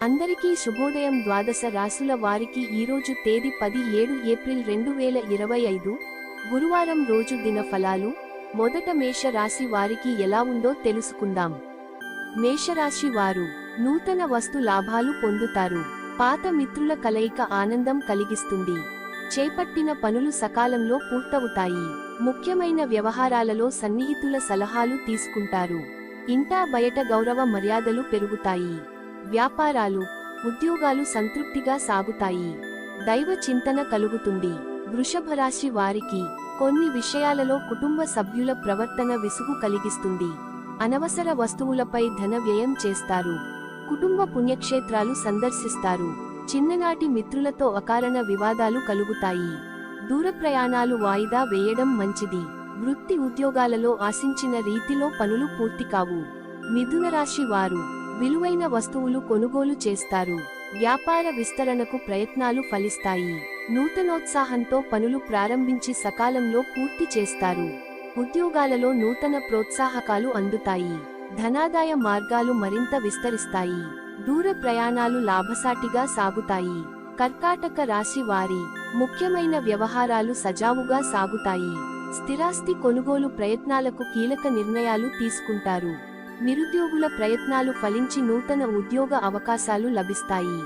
అందరికీ శుభోదయం ద్వాదశ రాసుల వారికి ఈరోజు తేదీ పది ఏడు ఏప్రిల్ రెండు వేల ఇరవై ఐదు. గురువారం రోజు దిన ఫలాలు. మొదట మేష రాశి వారికి ఎలా ఉందో తెలుసుకుందాం. మేషరాశి వారు నూతన వస్తు లాభాలు పొందుతారు. పాత మిత్రుల కలయిక ఆనందం కలిగిస్తుంది. చేపట్టిన పనులు సకాలంలో పూర్తవుతాయి. ముఖ్యమైన వ్యవహారాలలో సన్నిహితుల సలహాలు తీసుకుంటారు. ఇంటా బయట గౌరవ మర్యాదలు పెరుగుతాయి. వ్యాపారాలు ఉద్యోగాలు సంతృప్తిగా సాగుతాయి. దైవ చింతన కలుగుతుంది. వృషభ రాశి వారికి కొన్ని విషయాలలో కుటుంబ సభ్యుల ప్రవర్తన విసుగు కలిగిస్తుంది. అనవసర వస్తువులపై ధన వ్యయం చేస్తారు. కుటుంబ పుణ్యక్షేత్రాలు సందర్శిస్తారు. చిన్ననాటి మిత్రులతో అకారణ వివాదాలు కలుగుతాయి. దూర ప్రయాణాలు వాయిదా వేయడం మంచిది. వృత్తి ఉద్యోగాలలో ఆశించిన రీతిలో పనులు పూర్తి కావు. మిథున రాశి వారు విలువైన వస్తువులు కొనుగోలు చేస్తారు. వ్యాపార విస్తరణకు ప్రయత్నాలు ఫలిస్తాయి. నూతనోత్సాహంతో పనులు ప్రారంభించి సకాలంలో పూర్తి చేస్తారు. ఉద్యోగాలలో నూతన ప్రోత్సాహకాలు అందుతాయి. ధనాదాయ మార్గాలు మరింత విస్తరిస్తాయి. దూర ప్రయాణాలు లాభసాటిగా సాగుతాయి. కర్కాటక రాశి వారి ముఖ్యమైన వ్యవహారాలు సజావుగా సాగుతాయి. స్థిరాస్తి కొనుగోలు ప్రయత్నాలకు కీలక నిర్ణయాలు తీసుకుంటారు. నిరుద్యోగుల ప్రయత్నాలు ఫలించి నూతన ఉద్యోగ అవకాశాలు లభిస్తాయి.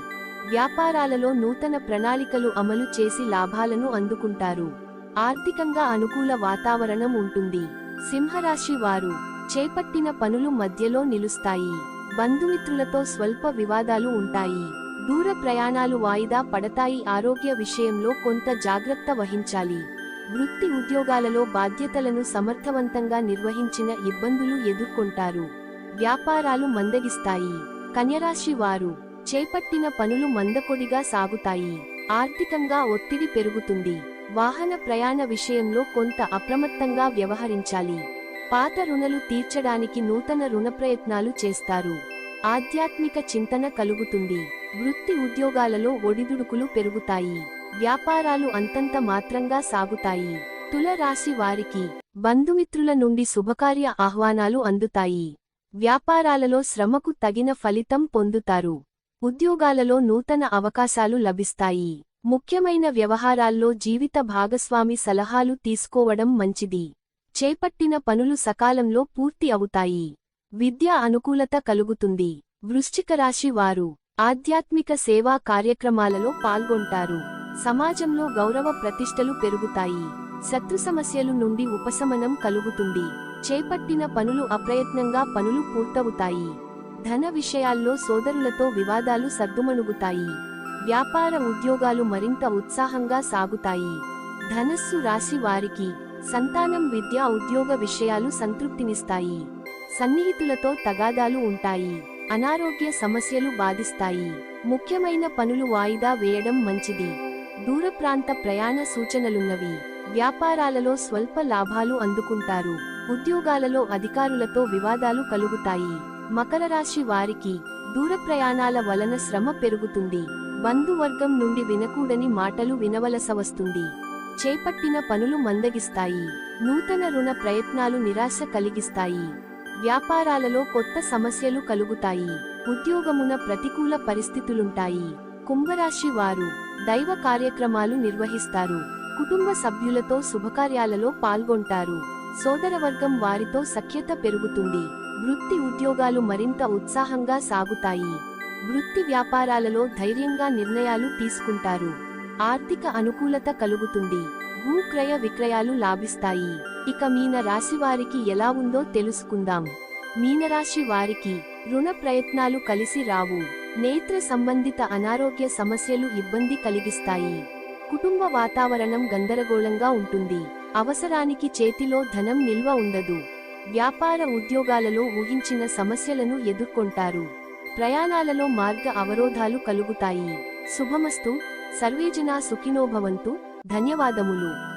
వ్యాపారాలలో నూతన ప్రణాళికలు అమలు చేసి లాభాలను అందుకుంటారు. ఆర్థికంగా అనుకూల వాతావరణం ఉంటుంది. సింహరాశి వారు చేపట్టిన పనులు మధ్యలో నిలుస్తాయి. బంధుమిత్రులతో స్వల్ప వివాదాలు ఉంటాయి. దూర ప్రయాణాలు వాయిదా పడతాయి. ఆరోగ్య విషయంలో కొంత జాగ్రత్త వహించాలి. వృత్తి ఉద్యోగాలలో బాధ్యతలను సమర్థవంతంగా నిర్వహించిన ఇబ్బందులు ఎదుర్కొంటారు. వ్యాపారాలు మందగిస్తాయి. కన్యరాశి వారు చేపట్టిన పనులు మందకొడిగా సాగుతాయి. ఆర్థికంగా ఒత్తిడి పెరుగుతుంది. వాహన ప్రయాణ విషయంలో కొంత అప్రమత్తంగా వ్యవహరించాలి. పాత రుణలు తీర్చడానికి నూతన రుణ ప్రయత్నాలు చేస్తారు. ఆధ్యాత్మిక చింతన కలుగుతుంది. వృత్తి ఉద్యోగాలలో ఒడిదుడుకులు పెరుగుతాయి. వ్యాపారాలు అంతంత మాత్రంగా సాగుతాయి. తుల రాశి వారికి బంధుమిత్రుల నుండి శుభకార్య ఆహ్వానాలు అందుతాయి. వ్యాపారాలలో శ్రమకు తగిన ఫలితం పొందుతారు. ఉద్యోగాలలో నూతన అవకాశాలు లభిస్తాయి. ముఖ్యమైన వ్యవహారాల్లో జీవిత భాగస్వామి సలహాలు తీసుకోవడం మంచిది. చేపట్టిన పనులు సకాలంలో పూర్తి అవుతాయి. విద్య అనుకూలత కలుగుతుంది. వృశ్చిక రాశి వారు ఆధ్యాత్మిక సేవా కార్యక్రమాలలో పాల్గొంటారు. సమాజంలో గౌరవ ప్రతిష్టలు పెరుగుతాయి. శత్రు సమస్యలు నుండి ఉపశమనం కలుగుతుంది. చేపట్టిన పనులు అప్రయత్నంగా పనులు పూర్తవుతాయి. ధన విషయాల్లో సోదరులతో వివాదాలు సర్దుమణుగుతాయి వ్యాపార ఉద్యోగాలు మరింత ఉత్సాహంగా సాగుతాయి. ధనస్సు రాశి వారికి సంతానం విద్యా ఉద్యోగ విషయాలు సంతృప్తినిస్తాయి. సన్నిహితులతో తగాదాలు ఉంటాయి. అనారోగ్య సమస్యలు బాధిస్తాయి. ముఖ్యమైన పనులు వాయిదా వేయడం మంచిది. దూర ప్రాంత ప్రయాణ సూచనలున్నవి. వ్యాపారాలలో స్వల్ప లాభాలు అందుకుంటారు. ఉద్యోగాలలో అధికారులతో వివాదాలు కలుగుతాయి. మకర రాశి వారికి దూర ప్రయాణాల వలన శ్రమ పెరుగుతుంది. బంధువర్గం నుండి వినకూడని మాటలు వినవలస వస్తుంది చేపట్టిన పనులు మందగిస్తాయి. నూతన రుణ ప్రయత్నాలు నిరాశ కలిగిస్తాయి. వ్యాపారాలలో కొత్త సమస్యలు కలుగుతాయి. ఉద్యోగమున ప్రతికూల పరిస్థితులుంటాయి. కుంభరాశి వారు దైవ కార్యక్రమాలు నిర్వహిస్తారు. కుటుంబ సభ్యులతో శుభకార్యాలలో పాల్గొంటారు. సోదరవర్గం వారితో సఖ్యత పెరుగుతుంది. వృత్తి ఉద్యోగాలు మరింత ఉత్సాహంగా సాగుతాయి. వృత్తి వ్యాపారాలలో ధైర్యంగా నిర్ణయాలు తీసుకుంటారు. ఆర్థిక అనుకూలత కలుగుతుంది. భూక్రయ విక్రయాలు లాభిస్తాయి. ఇక మీన రాశి వారికి ఎలా ఉందో తెలుసుకుందాం. మీనరాశి వారికి రుణ ప్రయత్నాలు కలిసి రావు. నేత్ర సంబంధిత అనారోగ్య సమస్యలు ఇబ్బంది కలిగిస్తాయి. కుటుంబ వాతావరణం గందరగోళంగా ఉంటుంది. అవసరానికి చేతిలో ధనం నిల్వ ఉండదు. వ్యాపార ఉద్యోగాలలో ఊహించిన సమస్యలను ఎదుర్కొంటారు. ప్రయాణాలలో మార్గ అవరోధాలు కలుగుతాయి. శుభమస్తు. సర్వేజనా సుఖినోభవంతు. ధన్యవాదములు.